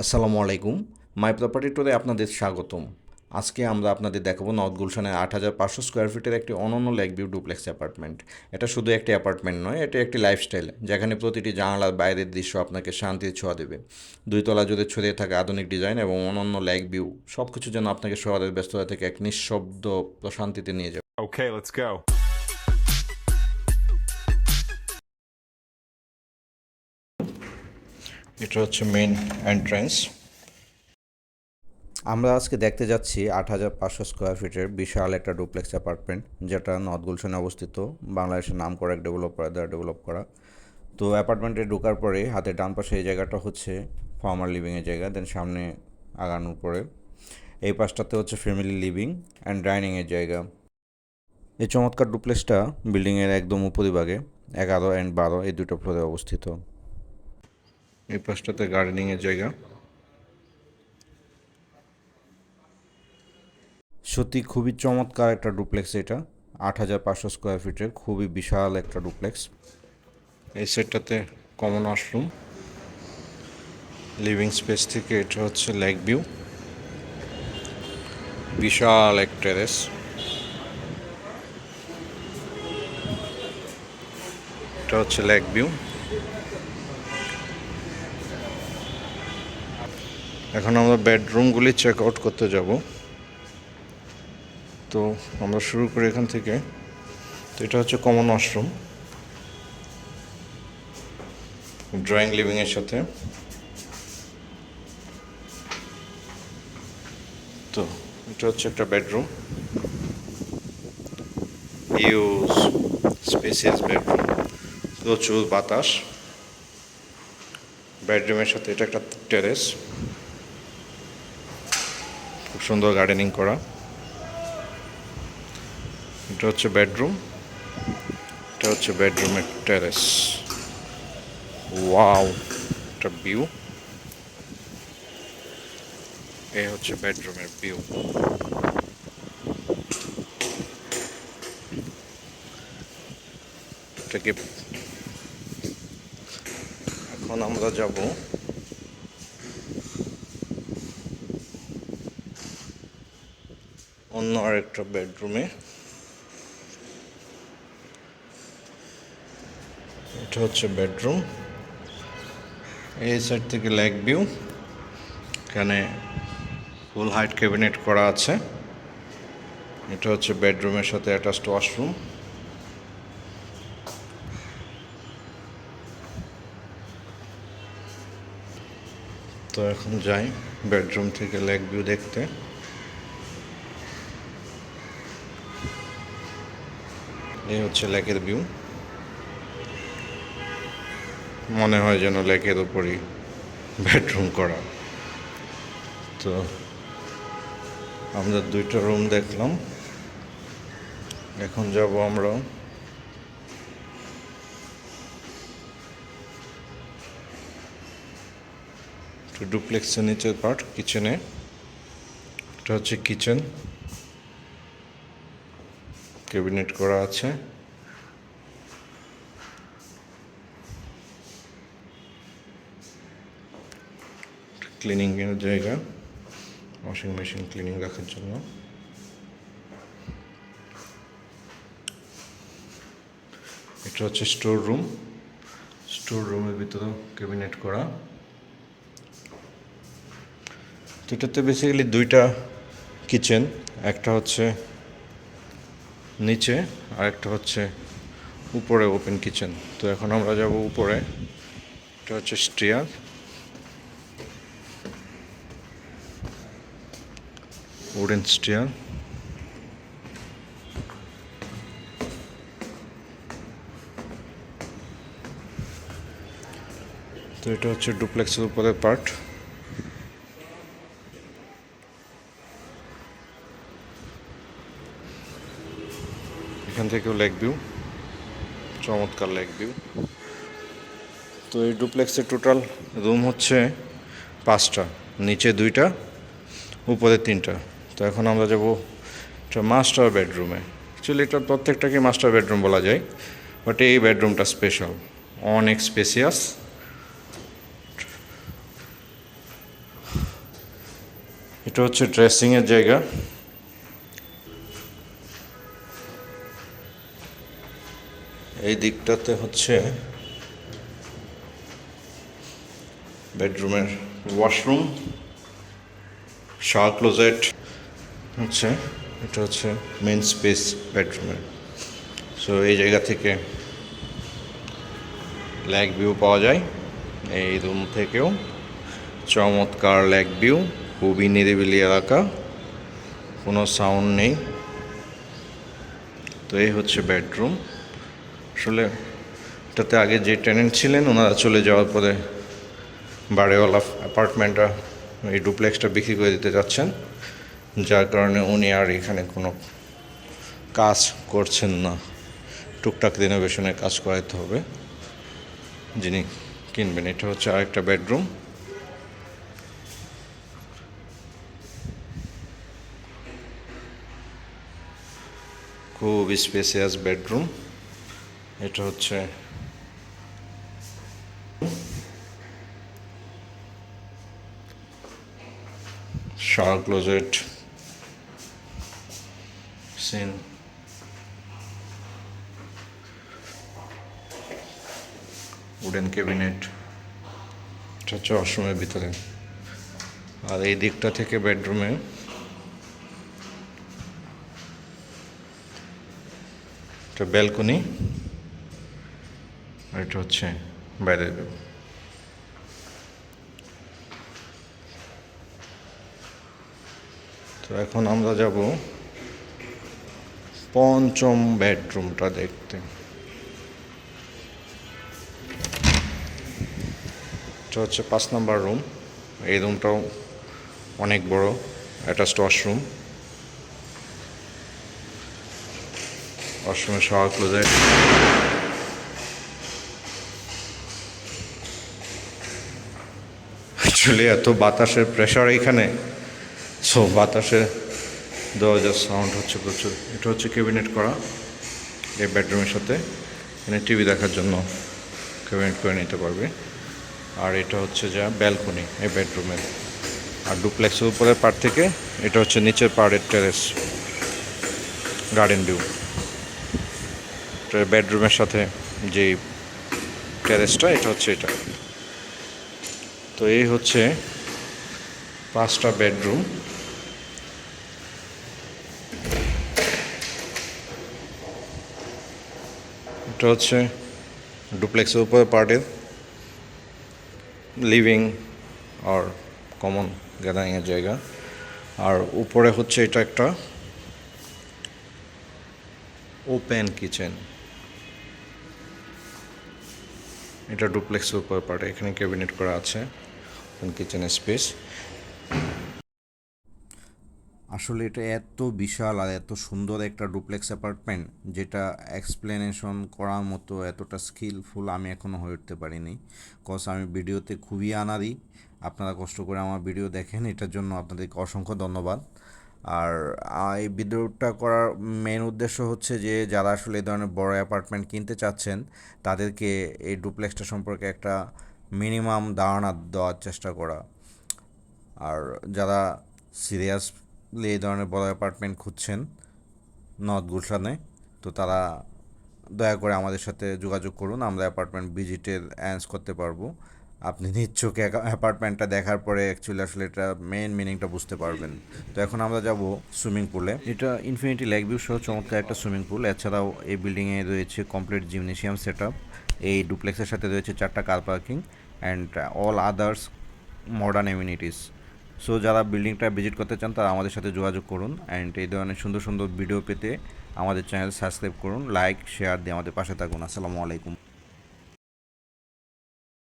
আসসালামু আলাইকুম। মাই প্রপার্টি টুরে আপনাদের স্বাগতম। আজকে আমরা আপনাদের দেখাবো নর্থ গুলশানের আট হাজার পাঁচশো স্কোয়ার ফিটের একটি অনন্য লেক ভিউ ডুপ্লেক্স অ্যাপার্টমেন্ট এটা শুধু একটি অ্যাপার্টমেন্ট নয় এটা একটি লাইফস্টাইল যেখানে প্রতিটি জানালার বাইরের দৃশ্য আপনাকে শান্তির ছোঁয়া দেবে। দুই তলা জুড়ে ছড়িয়ে থাকা আধুনিক ডিজাইন এবং অনন্য লেক ভিউ সব কিছু যেন আপনাকে শহরের ব্যস্ততা থেকে এক নিঃশব্দ প্রশান্তিতে নিয়ে যাবে। Okay, let's. এটা হচ্ছে মেন এন্ট্রান্স আমরা আজকে দেখতে যাচ্ছি আট হাজার পাঁচশো স্কোয়ার ফিটের বিশাল একটা ডুপ্লেক্স অ্যাপার্টমেন্ট যেটা নর্থ গুলশানে অবস্থিত। বাংলাদেশের নাম করা এক ডেভেলপার দ্বারা ডেভেলপ করা। তো অ্যাপার্টমেন্টে ঢোকার পরে হাতের ডান পাশে এই জায়গাটা হচ্ছে ফার্মার লিভিংয়ের জায়গা দেন সামনে আগানোর পরে। এই পাশটাতে হচ্ছে ফ্যামিলি লিভিং অ্যান্ড ডাইনিংয়ের জায়গা। এই চমৎকার ডুপ্লেক্সটা বিল্ডিংয়ের একদম উপরিভাগে, এগারো অ্যান্ড বারো, এই দুটো ফ্লোরে অবস্থিত। এই পাশটাতে গার্ডেনিংয়ের জায়গা। সত্যি খুবই চমৎকার একটা ডুপ্লেক্স এটা আট হাজার পাঁচশো স্কোয়ার ফিটের খুবই বিশাল একটা ডুপ্লেক্স। এই সেটটাতে কমন ওয়াশরুম লিভিং স্পেস থেকে এটা হচ্ছে লেক ভিউ বিশাল এক টেরেস এটা হচ্ছে লেক ভিউ এখন আমরা বেডরুমগুলি চেক আউট করতে যাব। তো আমরা শুরু করি এখান থেকে। তো এটা হচ্ছে কমন ওয়াশরুম ড্রয়িং লিভিংয়ের সাথে। তো এটা হচ্ছে একটা বেডরুম। ইউজ স্পেসিয়াস বেডরুম প্রচুর বাতাস। বেডরুমের সাথে এটা একটা টেরেস সুন্দর গার্ডেনিং করা। এটা হচ্ছে বেডরুম এটা হচ্ছে বেডরুমের টেরেস ওয়াও একটা ভিউ এই হচ্ছে বেডরুমের ভিউ এটাকে এখন আমরা যাব অন্য আরেকটা বেডরুমে। এটা হচ্ছে বেডরুম। এই সাইড থেকে লেক ভিউ। এখানে ফুল হাইট ক্যাবিনেট করা আছে। এটা হচ্ছে বেডরুমের সাথে অ্যাটাচড ওয়াশরুম। তো এখন যাই বেডরুম থেকে লেক ভিউ দেখতে। এই হচ্ছে লেকের ভিউ। মনে হয় যেন লেকের উপরই বেডরুম করা। তো আমরা দুইটা রুম দেখলাম। এখন যাব আমরা ডুপ্লেক্সের নিচের পার্ট কিচেনে এটা হচ্ছে কিচেন ক্যাবিনেট করা আছে। ক্লিনিংয়ের জায়গা ওয়াশিং মেশিন ক্লিনিং রাখার জন্য। এটা হচ্ছে স্টোর রুম স্টোর রুমের ভিতরেও ক্যাবিনেট করা। এটাতে বেসিক্যালি দুইটা কিচেন একটা হচ্ছে নিচে আর একটা হচ্ছে উপরে ওপেন কিচেন তো এখন আমরা যাব উপরে। এটা হচ্ছে স্ট্রিয়ার উডেন স্টিয়ার। তো এটা হচ্ছে ডুপ্লেক্সের উপরের পার্ট থেকেও লেক ভিউ চমৎকার লেক ভিউ তো এই ডুপ্লেক্সের টোটাল রুম হচ্ছে পাঁচটা, নিচে দুইটা, উপরে তিনটা। তো এখন আমরা যাব একটা মাস্টার বেডরুমে অ্যাকচুয়ালি এটা প্রত্যেকটাকে মাস্টার বেডরুম বলা যায় বাট এই বেডরুমটা স্পেশাল অনেক স্পেসিয়াস এটা হচ্ছে ড্রেসিংয়ের জায়গা। এই দিকটাতে হচ্ছে বেডরুমের ওয়াশরুম, শাওয়ার ক্লোজেট, হচ্ছে এটা হচ্ছে মেন স্পেস বেডরুমের। সো এই জায়গা থেকে ল্যাক ভিউ পাওয়া যায়, এই রুম থেকেও। চমৎকার ল্যাক ভিউ, খুবই নিরিবিলি এলাকা, কোনো সাউন্ড নেই। তো, এই হচ্ছে বেডরুম। আসলে এটাতে আগে যে টেনেন্ট ছিলেন, ওনারা চলে যাওয়ার পরে বাড়িওয়ালা অ্যাপার্টমেন্টটা এই ডুপ্লেক্সটা বিক্রি করে দিতে যাচ্ছেন। যার কারণে উনি আর এখানে কোনো কাজ করছেন না। টুকটাক রিনোভেশনের কাজ করাইতে হবে। যিনি কিনবেন, এটা হচ্ছে আরেকটা বেডরুম খুব স্পেসিয়াস বেডরুম এটা হচ্ছে shower closet scene. Wooden cabinet. এটা হচ্ছে ওয়াশরুমের ভিতরে। আর এই দিকটা থেকে বেডরুমে এটা ব্যালকনি। আর এটা হচ্ছে বাইরের view। তো এখন আমরা যাব পঞ্চম বেডরুমটা দেখতে। এটা হচ্ছে পাঁচ নাম্বার রুম। এই রুমটাও অনেক বড়। Attached washroom. ওয়াশরুমের শাওয়ার ক্লোজেট। অ্যাকচুয়ালি এত বাতাসের প্রেশার এখানে। সো বাতাসে দরজার সাউন্ড হচ্ছে প্রচুর। এটা হচ্ছে ক্যাবিনেট করা এই বেডরুমের সাথে। এখানে টিভি দেখার জন্য ক্যাবিনেট করে নিতে পারবে। আর এটা হচ্ছে যা ব্যালকনি এই বেডরুমের আর ডুপ্লেক্সের উপরের পার্ট থেকে এটা হচ্ছে নিচের পাড়ের টেরেস গার্ডেন ভিউ বেডরুমের সাথে যে টেরেসটা এটা হচ্ছে এটা। তো এই হচ্ছে পাঁচটা বেডরুম। এটা হচ্ছে ডুপ্লেক্সের উপরে পার্টের লিভিং আর কমন গ্যাদারিংয়ের জায়গা। আর উপরে হচ্ছে এটা একটা ওপেন কিচেন। এটা ডুপ্লেক্সের উপরে পার্ট, এখানে ক্যাবিনেট করা আছে। ওপেন কিচেন স্পেস আসলে এটা এত বিশাল আর এত সুন্দর একটা ডুপ্লেক্স অ্যাপার্টমেন্ট যেটা এক্সপ্লেনেশন করার মতো এতটা স্কিলফুল আমি এখনও হয়ে উঠতে পারিনি। কজ আমি ভিডিওতে খুবই আনারি আপনারা কষ্ট করে আমার ভিডিও দেখেন, এটার জন্য আপনাদেরকে অসংখ্য ধন্যবাদ। আর এই ভিডিওটা করার মেন উদ্দেশ্য হচ্ছে যে, যারা আসলে এই ধরনের বড় অ্যাপার্টমেন্ট কিনতে চাচ্ছেন, তাদেরকে এই ডুপ্লেক্সটা সম্পর্কে একটা মিনিমাম ধারণা দেওয়ার চেষ্টা করা। আর যারা সিরিয়াসলি এই ধরনের বড় অ্যাপার্টমেন্ট খুঁজছেন, নর্থ গুলশানে, তো তারা দয়া করে আমাদের সাথে যোগাযোগ করুন, আমরা অ্যাপার্টমেন্ট ভিজিটের অ্যান্স করতে পারব। আপনি চোখে অ্যাপার্টমেন্টটা দেখার পরে অ্যাকচুয়ালি আসলে এটা মেন মিনিংটা বুঝতে পারবেন। তো এখন আমরা যাব সুইমিং পুলে। এটা ইনফিনিটি লেক ভিউ সহ চমৎকার একটা সুইমিং পুল। এছাড়াও এই বিল্ডিংয়ে রয়েছে কমপ্লিট জিমনেশিয়াম সেট এই ডুপ্লেক্সের সাথে রয়েছে চারটা car parking and all others modern amenities so যারা বিল্ডিংটা ভিজিট করতে চান, তারা আমাদের সাথে যোগাযোগ করুন অ্যান্ড এই ধরনের সুন্দর সুন্দর ভিডিও পেতে আমাদের চ্যানেল সাবস্ক্রাইব করুন লাইক শেয়ার দিয়ে আমাদের পাশে থাকুন। আসসালামু আলাইকুম।